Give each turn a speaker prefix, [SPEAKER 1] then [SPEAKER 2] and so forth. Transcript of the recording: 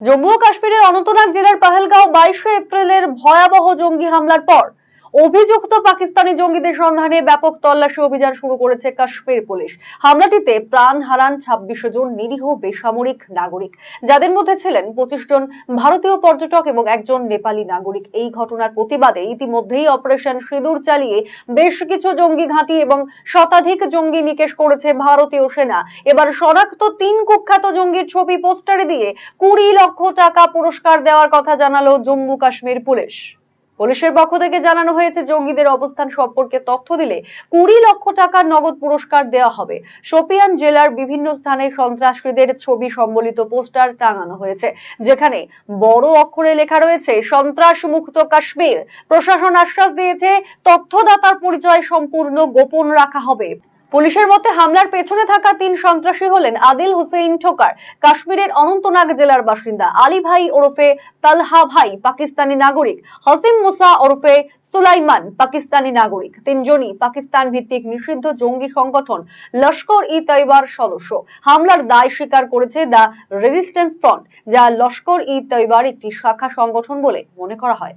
[SPEAKER 1] জম্মু ও কাশ্মীরের অনন্তনাগ জেলার পাহেলগাঁও বাইশে এপ্রিলের ভয়াবহ জঙ্গি হামলার পর অভিযুক্ত পাকিস্তানি জঙ্গিদের সন্ধানে ব্যাপক তল্লাশি অভিযান শুরু করেছে কাশ্মীর পুলিশ। হামলাটিতে প্রাণ হারান ছাব্বিশ জন নিরীহ বেসামরিক নাগরিক। যাদের মধ্যে ছিলেন পঁচিশ জন ভারতীয় পর্যটক এবং একজন নেপালি নাগরিক। এই ঘটনার প্রতিবাদে ইতিমধ্যেই অপারেশন সিঁদুর চালিয়ে বেশ কিছু জঙ্গি ঘাঁটি এবং শতাধিক জঙ্গি নিকেশ করেছে ভারতীয় সেনা। এবার শনাক্ত তিন কুখ্যাত জঙ্গির ছবি, পোস্টারে দিয়ে কুড়ি লক্ষ টাকা পুরস্কার দেওয়ার কথা জানালো জম্মু কাশ্মীর পুলিশ। পুলিশের পক্ষ থেকে জানানো হয়েছে, জঙ্গিদের অবস্থান সম্পর্কে তথ্য দিলে কুড়ি লক্ষ টাকার নগদ পুরস্কার দেওয়া হবে। শোপিয়ান জেলার বিভিন্ন স্থানে সন্ত্রাসীদের ছবি সম্বলিত পোস্টার টাঙানো হয়েছে, যেখানে বড় অক্ষরে লেখা রয়েছে সন্ত্রাস মুক্ত কাশ্মীর। প্রশাসন আশ্বাস দিয়েছে, তথ্যদাতার পরিচয় সম্পূর্ণ গোপন রাখা হবে। পুলিশের মতে হামলার পেছনে থাকা তিন সন্ত্রাসী হলেন আদিল হোসেইন ঠোকার, কাশ্মীরের অনন্তনাগ জেলার বাসিন্দা, আলী ভাই ওরফে তালহা ভাই, পাকিস্তানি নাগরিক, হাসিম মুসা ওরফে সুলাইমান, পাকিস্তানি নাগরিক। তিনজনই পাকিস্তান ভিত্তিক নিষিদ্ধ জঙ্গি সংগঠন লস্কর ই তৈবার সদস্য। হামলার দায় স্বীকার করেছে দ্য রেজিস্ট্যান্স ফ্রন্ট, যা লস্কর ই তৈবার একটি শাখা সংগঠন বলে মনে করা হয়।